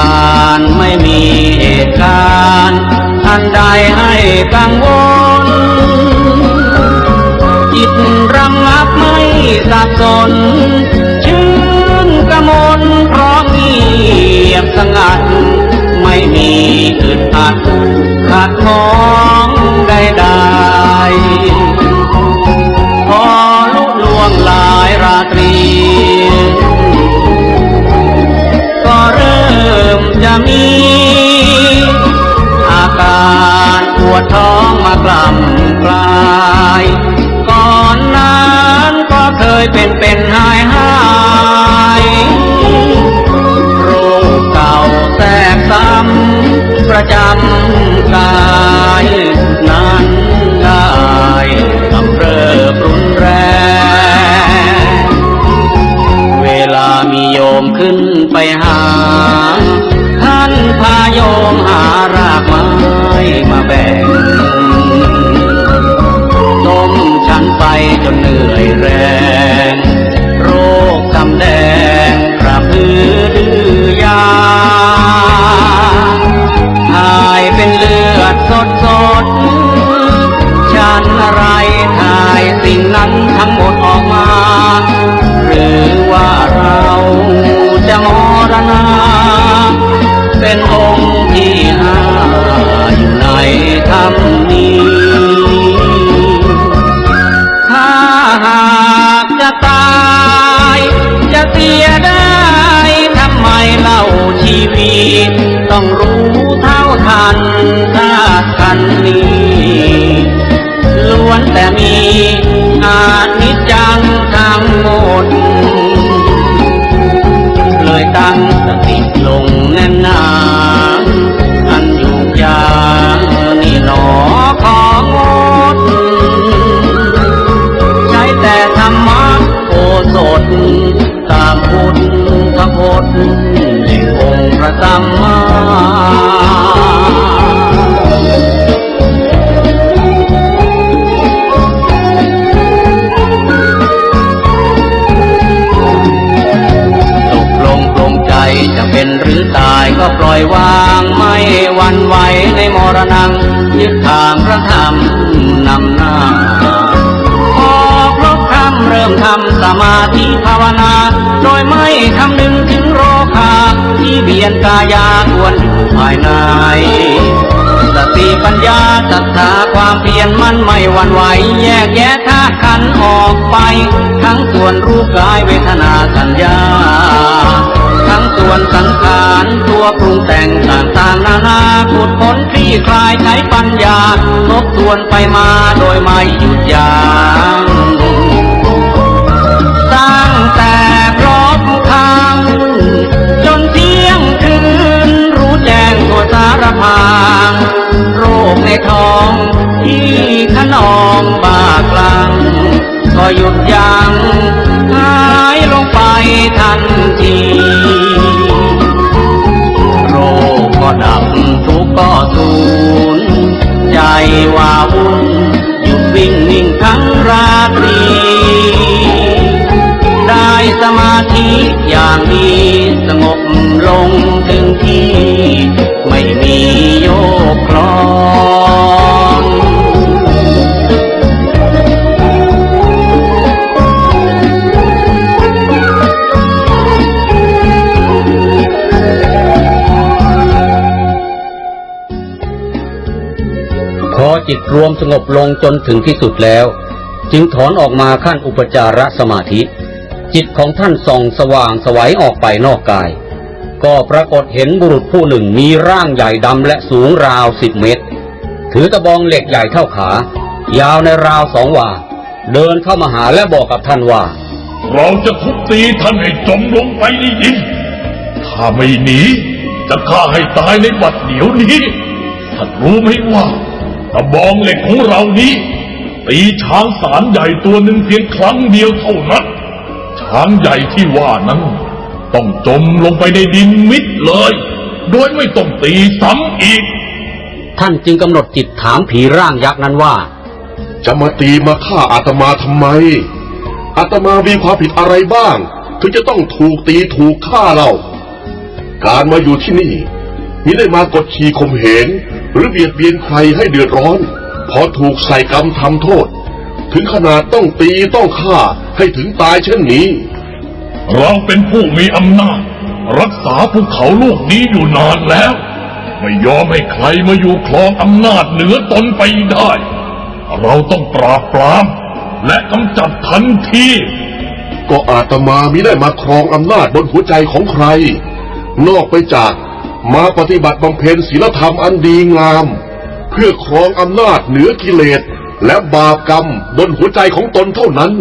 านไม่มีเหตุการณ์อันใดให้กังวล จิตระงับไม่สับสน ชื่นกระมนเพราะเงียบสงัด ไม่มีอึดอัดขาดของใดๆพอลุล่วงหลายราตรี จะมี อาการปวดท้องมากล่ำกลาย ก่อนนั้นก็เคยเป็นเป็นหายหาย นเีต้องรู้เท่าทันถ้ากันนี้ล้วนแต่มีอานิจจังทั้งหมด เลยตั้งสติ ก็ปล่อยวางไม่หวันไหวในมรณงยึดทางพระธรรมนำหน้าพอครบคำเริ่มทำสมาธิภาวนา โดยไม่คำนึงถึงโรคาที่เบียนกายาควรอยู่ภายในสติปัญญาศรัทธาความเพียรมันไม่หวั่นไหวแยกแยะธาตุขันออกไป ทั้งส่วนรูปกายเวทนาสัญญา ทั้งส่วนสังขารตัวปรุงแต่งต่างๆนานาขุดค้นคลี่คลายใช้ปัญญาทบทวนไปมาโดยไม่หยุดยัง้ จิตรวมสงบลงจนถึงที่สุดแล้ว จึงถอนออกมาขั้นอุปจารสมาธิ จิตของท่านส่องสว่างสวัยออกไปนอกกาย ก็ปรากฏเห็นบุรุษผู้หนึ่งมีร่างใหญ่ดำและสูงราวสิบเมตร ถือตะบองเหล็กใหญ่เท่าขา ยาวในราวสองวาเดินเข้ามาหาและบอกกับท่านว่า เราจะทุบตีท่านให้จมลงไปในดินถ้าไม่หนีจะฆ่าให้ตายในบัดเดี๋ยวนี้ ท่านรู้ไหมว่า ตะบองเหล็กของเรานี้ตีช้างสารใหญ่ตัวหนึ่งเพียงครั้งเดียวเท่านั้น ช้างใหญ่ที่ว่านั้น ต้องจมลงไปในดินมิดเลย โดยไม่ต้องตีซ้ำอีก ท่านจึงกำหนดจิตถามผีร่างยักษ์นั้นว่า จะมาตีมาฆ่าอาตมาทำไม อาตมามีความผิดอะไรบ้าง ถึงจะต้องถูกตีถูกฆ่าเรา การมาอยู่ที่นี่มิได้มากดขี่ข่มเหง หรือเบียดเบียนใครให้เดือดร้อน พอถูกใส่กรรมทำโทษ ถึงขนาดต้องตีต้องฆ่าให้ถึงตายเช่นนี้ เราเป็นผู้มีอำนาจ รักษาภูเขาลูกนี้อยู่นานแล้ว ไม่ยอมให้ใครมาอยู่ครองอำนาจเหนือตนไปได้ เราต้องปราบปราม และกำจัดทันทีก็อาตมามิได้มาครองอำนาจบนหัวใจของใคร นอกไปจาก มาปฏิบัติบำเพ็ญศีลธรรมอันดีงาม เพื่อครองอำนาจเหนือกิเลส และบาปกรรมบนหัวใจของตนเท่านั้น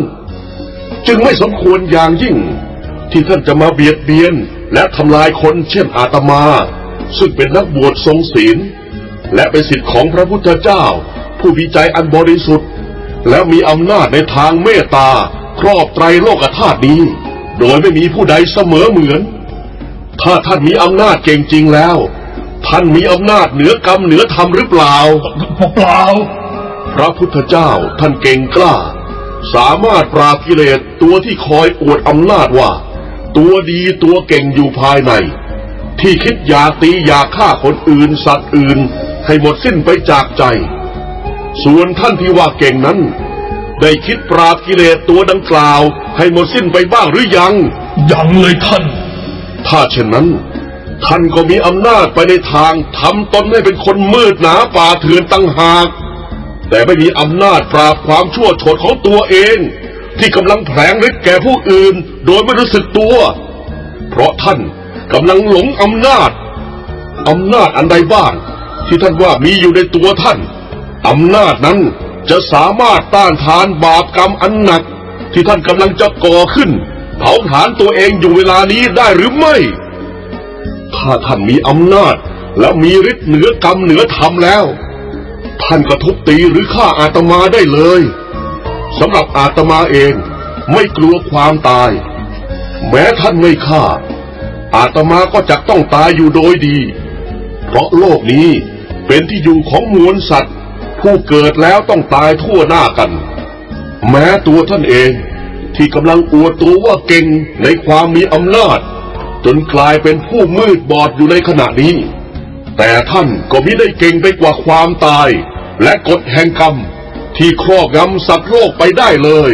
จึงไม่สมควรอย่างยิ่ง ที่ท่านจะมาเบียดเบียนและทำลายคนเช่นอาตมา ซึ่งเป็นนักบวชทรงศีล และเป็นสิทธิ์ของพระพุทธเจ้า ผู้วิจัยอันบริสุทธิ์ และมีอำนาจในทางเมตตาครอบไตรโลกธาตุนี้ โดยไม่มีผู้ใดเสมอเหมือน ถ้าท่านมีอำนาจเก่งจริงแล้ว ท่านมีอำนาจเหนือกรรมเหนือธรรมหรือเปล่า เปล่า พระพุทธเจ้าท่านเก่งกล้า สามารถปราบกิเลสตัวที่คอยอวดอำนาจว่า ตัวดีตัวเก่งอยู่ภายใน ที่คิดอยากตีอยากฆ่าคนอื่น สัตว์อื่น ให้หมดสิ้นไปจากใจ ส่วนท่านที่ว่าเก่งนั้น ได้คิดปราบกิเลสตัวดังกล่าว ให้หมดสิ้นไปบ้างหรือยัง ยังเลยท่าน ถ้าเช่นนั้น ท่านก็มีอำนาจไปในทางทำตนให้เป็นคนมืดหนาป่าเถื่อนตั้งหาก แต่ไม่มีอำนาจปราบความชั่วโฉดของตัวเอง ที่กำลังแผลงฤทธิ์แก่ผู้อื่น โดยไม่รู้สึกตัว เพราะท่านกำลังหลงอำนาจอำนาจอันใดบ้างที่ท่านว่ามีอยู่ในตัวท่านอำนาจนั้นจะสามารถต้านทานบาปกรรมอันหนัก ที่ท่านกำลังจะก่อขึ้น เผาผลาญตัวเองอยู่เวลานี้ได้หรือไม่ ถ้าท่านมีอำนาจ และมีฤทธิ์เหนือกรรมเหนือธรรมแล้ว ท่านก็ทุบตีหรือฆ่าอาตมาได้เลยสำหรับอาตมาเองไม่กลัวความตาย แม้ท่านไม่ฆ่า อาตมาก็จะต้องตายอยู่โดยดี เพราะโลกนี้เป็นที่อยู่ของมวลสัตว์ ผู้เกิดแล้วต้องตายทั่วหน้ากัน แม้ตัวท่านเอง ที่กำลังอวดตัวว่าเก่งในความมีอำนาจ จนกลายเป็นผู้มืดบอดอยู่ในขณะนี้ แต่ท่านก็มิได้เก่งไปกว่าความตาย และกฎแห่งกรรมที่ครอบงำสัตว์โลกไปได้เลย